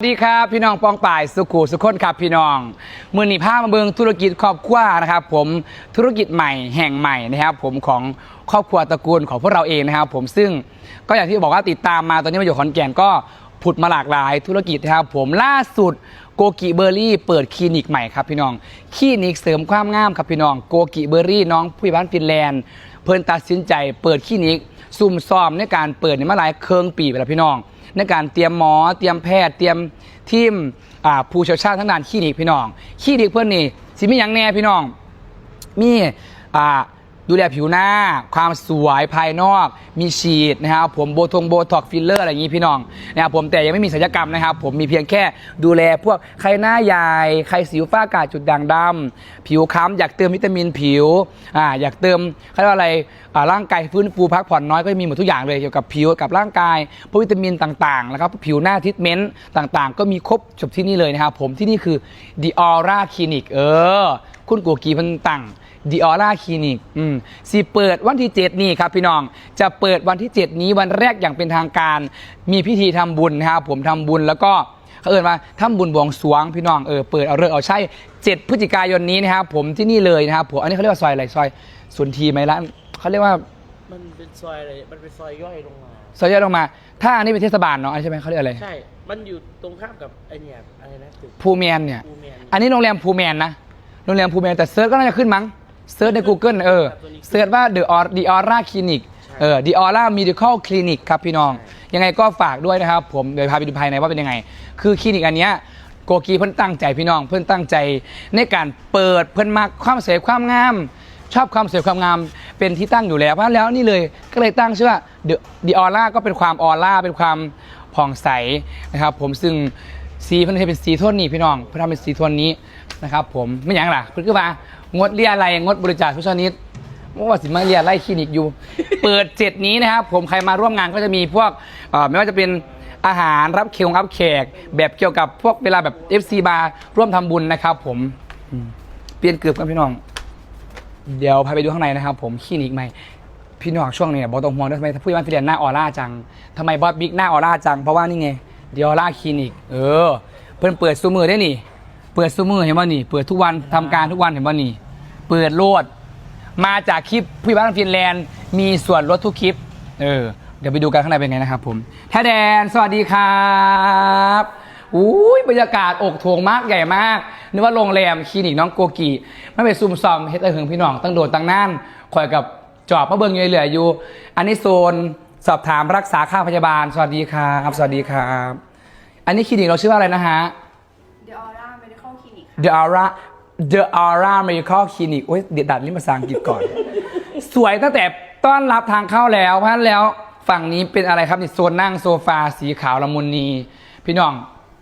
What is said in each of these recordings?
สวัสดีครับ พี่น้องปองป่ายสุขุสุขคนครับพี่น้องมือหนีผ้ามาเบิงธุรกิจครอบครัวนะครับ ผมธุรกิจใหม่แห่งใหม่นะครับ ผมของครอบครัวตระกูลของพวกเราเองนะครับ ผมซึ่งก็อย่างที่บอกว่าติดตามมาตอนนี้มาอยู่ขอนแก่นก็ผุดมาหลากหลายธุรกิจนะครับ ผมล่าสุดโกกิเบอร์รี่เปิดคลินิกใหม่ครับพี่น้องคลินิกเสริมความงามครับพี่น้องโกกิเบอร์รี่น้องผู้ใหญ่บ้านฟินแลนด์ เพิ่นตัดสินใจเปิดคลินิกซุ่มซ้อมในการเปิดในมาหลายเคืองปีไปแล้วพี่น้อง ในการเตรียมหมอเตรียมแพทย์เตรียมทีมผู้เชี่ยวชาญทั้งด้านคลินิกพี่น้องคลินิกเพื่อนนี่สิมีอย่างแน่พี่น้อง มีอ่า ดูแลผิวหน้า ความสวยภายนอก มีฉีดนะครับผมโบทงโบท็อกฟิลเลอร์อะไรอย่างนี้พี่น้องนะครับผมแต่ยังไม่มีศัลยกรรมนะครับ ผมมีเพียงแค่ดูแลพวกใครหน้าใหญ่ใครสิวฝ้ากระจุดด่างดำผิวค้ำอยากเติมวิตามินผิวอ่าอยากเติมเขาเรียกว่าอะไรอ่าร่างกายฟื้นฟูพักผ่อนน้อยก็มีหมดทุกอย่างเลยเกี่ยวกับผิวกับร่างกายพวกวิตามินต่างๆแล้วก็ผิวหน้าทิทเมนต์ต่างๆ ก็มีครบจบที่นี่เลยนะครับผมที่นี่คือ The Aura Clinic เออ คุณกูกีเพันตัง ดิออร่าคลินิกอืมสิเปิดวันที่ 7 นี้ครับพี่น้อง จะเปิดวันที่ 7 นี้วันแรกอย่างเป็นทางการ มีพิธีทำบุญนะครับผมทำบุญแล้วก็เขาเอ่ยมาทำบุญบวงสรวงพี่น้องเออเปิดเอาเลิกเอาใช่ 7 พฤศจิกายนนี้นะครับผมที่นี่เลยนะครับผมอันนี้เขาเรียกว่าซอยอะไรซอยสุนทรีไหมร้านเขาเรียกว่ามันเป็นซอยอะไร มันเป็นซอยย่อยลงมาซอยย่อยลงมา ถ้าอันนี้เป็นเทศบาลเนาะอันนี้ใช่ไหมเขาเรียกอะไร ใช่ มันอยู่ตรงข้ามกับไอเนี่ยอะไรนะตึกภูเมียนเนี่ยภูเมียนอันนี้โรงแรมภูแมนนะ โรงแรมภูแมนแต่เซิร์ชก็น่าจะขึ้นมั้ง เซิร์ชใน Google เออเซิร์ชว่า The Or The Aura Clinic เออ The Aura Medical Clinic ครับพี่น้อง ยังไงก็ฝากด้วยนะครับ ผมเดี๋ยวพาไปดูภายในว่าเป็นยังไง คือคลินิกอันเนี้ยโกกีเพิ่นตั้งใจพี่น้อง เพิ่นตั้งใจในการเปิดเพิ่นมาความสวยความงาม ชอบความสวยความงามเป็นที่ตั้งอยู่แล้ว เพราะฉะนั้นแล้วนี่เลยก็เลยตั้งชื่อว่า The The Aura ก็เป็นความออร่าเป็นความผ่องใสนะครับผมซึ่ง สีเพิ่นให้เป็นสีโทนนี้พี่น้อง เพิ่นทำเป็นสีโทนนี้นะครับ ผมไม่อย่างล่ะเพิ่นคือว่างดเรียอะไรยงดบริจาคทุกชนิดว่าสิมาเรียไล่คลินิกอยู่ เปิดเจ็ดนี้นะครับผมใครมาร่วมงานก็จะมีพวกเอ่อไม่ว่าจะเป็นอาหารรับเคียงรับแขก แบบเกี่ยวกับพวกเวลาแบบ FC บาร์ร่วมทำบุญนะครับ ผมอืมเปลี่ยนเกือบกันพี่น้อง เดี๋ยวพาไปดูข้างในนะครับ ผมคลินิกใหม่ พี่น้องช่วงนี้บอต้องห่วงด้วยทำไมผู้ใหญ่บ้านฟิเดียนหน้าออร่าจังทำไมบอสบิ๊กหน้าออร่าจัง เพราะว่านี่ไง เดียอร่าคลินิก เออ เพิ่นเปิดซูมือได้นี่ เปิดซูมือเห็นป่ะนี่ เปิดทุกวันทำการทุกวันเห็นป่ะนี่ เปิดโลด มาจากคลิปผู้ใหญ่บ้านฟินแลนด์ มีส่วนลดทุกคลิป เออ เดี๋ยวไปดูกันข้างในเป็นไงนะครับผมแท้แดน สวัสดีครับอุ้ยบรรยากาศอกโถงมากใหญ่มากนึกว่าโรงแรมคลินิกน้องโกกีไม่ไปซุ่มซอมเฮ็ดเออหึงพี่น้องตั้งโดดตั้งน่านคอยกับจอบมาเบิ่งอยู่เหลืออยู่ อันนี้โซน สอบถามรักษาค่าพยาบาล สวัสดีครับสวัสดีครับ อันนี้คลินิกเราชื่อว่าอะไรนะฮะ The Aura Medical Clinic ค่ะ The Aura The Aura Medical Clinic โอ้ยเดี๋ยวดัดลิ้นภาษาอังกฤษก่อน สวยตั้งแต่ต้อนรับทางเข้าแล้ว เพราะฉะนั้นแล้วฝั่งนี้เป็นอะไรครับนี่โซนนั่งโซฟาสีขาวละมุนนี พี่น้อง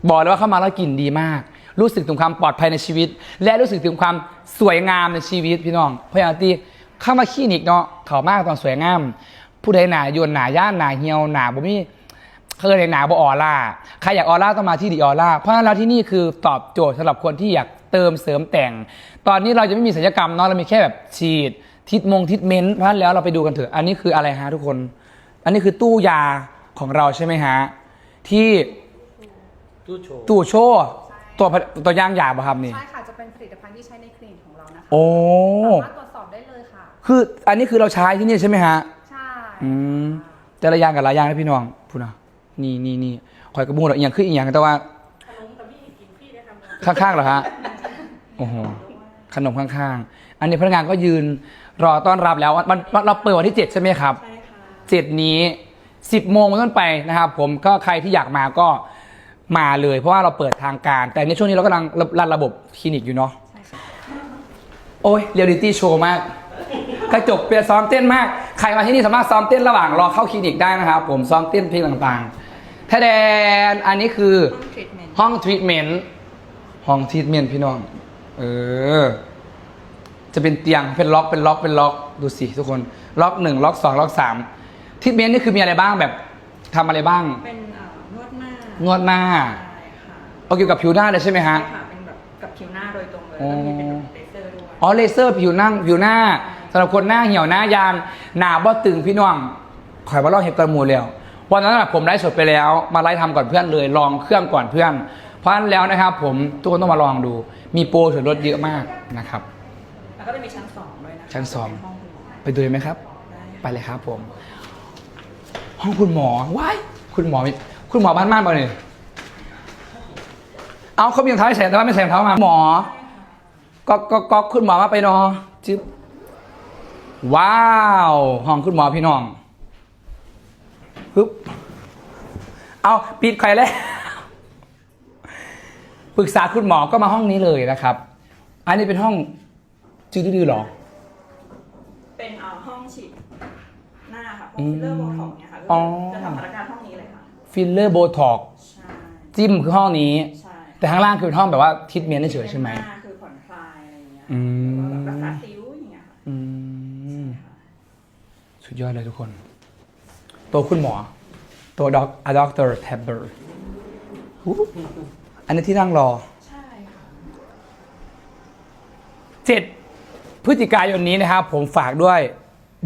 บอกเลยว่าเข้ามาแล้วกลิ่นดีมาก รู้สึกถึงความปลอดภัยในชีวิต และรู้สึกถึงความสวยงามในชีวิตพี่น้องเพราะอย่างที่เข้ามาคลินิกเนาะเขามากตอนสวยงาม ผู้ใดหนาโยนหนาย่านหนาเหี่ยวหนาบ่มีเคยในหนาบออร่าใครอยากออร่าต้องมาที่ดีออร่าเพราะฉะนั้นแล้วที่นี่คือตอบโจทย์สำหรับคนที่อยากเติมเสริมแต่ง ตอนนี้เราจะไม่มีศัลยกรรมเนาะเรามีแค่แบบฉีด ทิทมงทิทเมนต์เพราะฉะนั้นแล้วเราไปดูกันเถอะอันนี้คืออะไรฮะทุกคน อันนี้คือตู้ยาของเราใช่ไหมฮะที่ตู้โชว์ตู้โชว์ตัวตัวย่างยาป่ะครับนี่ ใช่ค่ะจะเป็นผลิตภัณฑ์ที่ใช้ในคลินิกของเรานะคะโอ้สามารถตรวจสอบได้เลยค่ะ คืออันนี้คือเราใช้ที่นี่ใช่ไหมฮะใช่ อืมแต่ละอย่างกับละอย่างนะพี่น้องพูดนะนี่นี่นี่คอยกระบูดอีกอย่างคืออีกอย่างแต่ว่า ข้างๆเหรอฮะโอ้โหขนมข้างๆ อันนี้พนักงานก็ยืนรอต้อนรับแล้วมันมันเราเปิดวันที่ 7 ใช่ไหมครับใช่ค่ะเจ็ดนี้ 10 โมงเป็นต้นไปนะครับผมก็ใครที่อยากมาก็มาเลย เพราะว่าเราเปิดทางการ แต่ในช่วงนี้เรากำลังรันระบบคลินิกอยู่เนาะใช่ค่ะโอ้ยเรียลลิตี้โชว์มาก กระจกเปลี่ยนซ้อมเต้นมาก ใครมาที่นี่สามารถซ้อมเต้นระหว่างรอเข้าคลินิกได้นะครับ ผมซ้อมเต้นเพลงต่างๆแทแดนอันนี้คือห้องทรีทเมนต์ห้องทรีทเมนต์ห้องทรีทเมนต์พี่น้อง เออ จะเป็นเตียงเป็นล็อกเป็นล็อกเป็นล็อกดูสิทุกคนล็อกหนึ่งล็อกสองล็อกสามทรีทเมนต์นี่คือมีอะไรบ้างแบบทำอะไรบ้าง เป็นเอ่อนวดหน้านวดหน้าใช่ค่ะเอาเกี่ยวกับผิวหน้าเลยใช่ไหมฮะใช่ค่ะเป็นแบบกับผิวหน้าโดยตรงเลยอ๋อแล้วมีเป็นแบบเลเซอร์ด้วยอ๋อเลเซอร์ผิวนั่งผิวหน้า สำหรับคนหน้าเหี่ยวหน้ายานหนาบ่ตึงพี่น้องข่อยบ่ลองเห็ดกระหมูแล้ววันนั้นนะผมไลฟ์สดไปแล้ว มาไลฟ์ทำก่อนเพื่อนเลย ลองเครื่องก่อนเพื่อน เพราะฉะนั้นแล้วนะครับ ผมทุกคนต้องมาลองดู มีโปรส่วนลดเยอะมากนะครับ แล้วก็จะมีชั้นสองด้วยนะคะชั้นสองเป็ห้องคุณหมอไปดูเลยไหมครับได้ไปเลยครับผม ห้องคุณหมอว้ายคุณหมอมีคุณหมอบ้านม่านป่ะเนี่ยเอาเขามีรองเท้าให้ใส่แต่ว่าไม่ใส่รองเท้ามาหมอก็ก็ก็คุณหมอมาไปนอจึ๊บ ว้าวห้องคุณหมอพี่น้องปึ๊บเอาปิดใครแล้วปรึกษาคุณหมอก็มาห้องนี้เลยนะครับ อันนี้เป็นห้องจืดดื้อๆหรอ เป็นเอ่อห้องฉีดหน้าค่ะพวอืกมฟิลเลอร์โบท็อกเนี่ยค่ะอ๋อจะทำพนักงานห้องนี้เลยค่ะ ฟิลเลอร์โบท็อกใช่จิ้มคือห้องนี้ ใช่แต่ข้างล่างคือเป็นห้องแบบว่าทิทเมนต์เฉยๆใช่ไหม น้าคือผ่อนคลายอะไรอย่างเงี้ยอืม หรือว่าแบบรักษาซิ้วอย่างเงี้ยค่ะ อืม สุดยอดเลยทุกคน ตัวคุณหมอ ตัวด็อกอะด็อกเตอร์แทบเบอร์อันนี้ที่นั่งรอใช่ค่ะ7พฤศจิกายนนี้นะครับ ผมฝากด้วย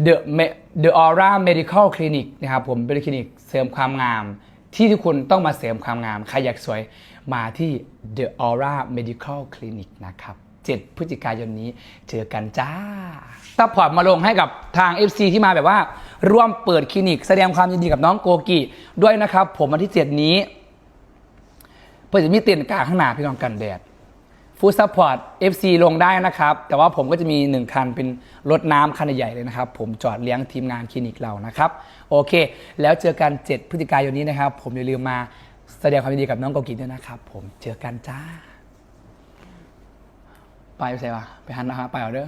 The Me- The Aura Medical Clinic นะครับผมเป็นคลินิกเสริมความงาม ที่ทุกคนต้องมาเสริมความงาม ใครอยากสวยมาที่ The Aura Medical Clinic นะครับ 7 พฤศจิกายนนี้ เจอกันจ้าซัพพอร์ตมาลงให้กับทาง FC ที่มาแบบว่า ร่วมเปิดคลินิก แสดงความยินดีกับน้องโกกิด้วยนะครับ ผมวันที่ 7 นี้เพื่อจะมีเตียนกลางข้างหน้าพี่น้องกันแดดฟู้ดซัพพอร์ต FC ลงได้นะครับ แต่ว่าผมก็จะมี 1 คันเป็นรถน้ำคันใหญ่เลยนะครับ ผมจอดเลี้ยงทีมงานคลินิกเรานะครับ โอเค แล้วเจอกัน 7 พฤศจิกายนนี้นะครับ ผมอย่าลืมมาแสดงความยินดีกับน้องโกกิด้วยนะครับ ผมเจอกันจ้า ไปไปใส่ปะไปหันนะครับไปเอาเด้อ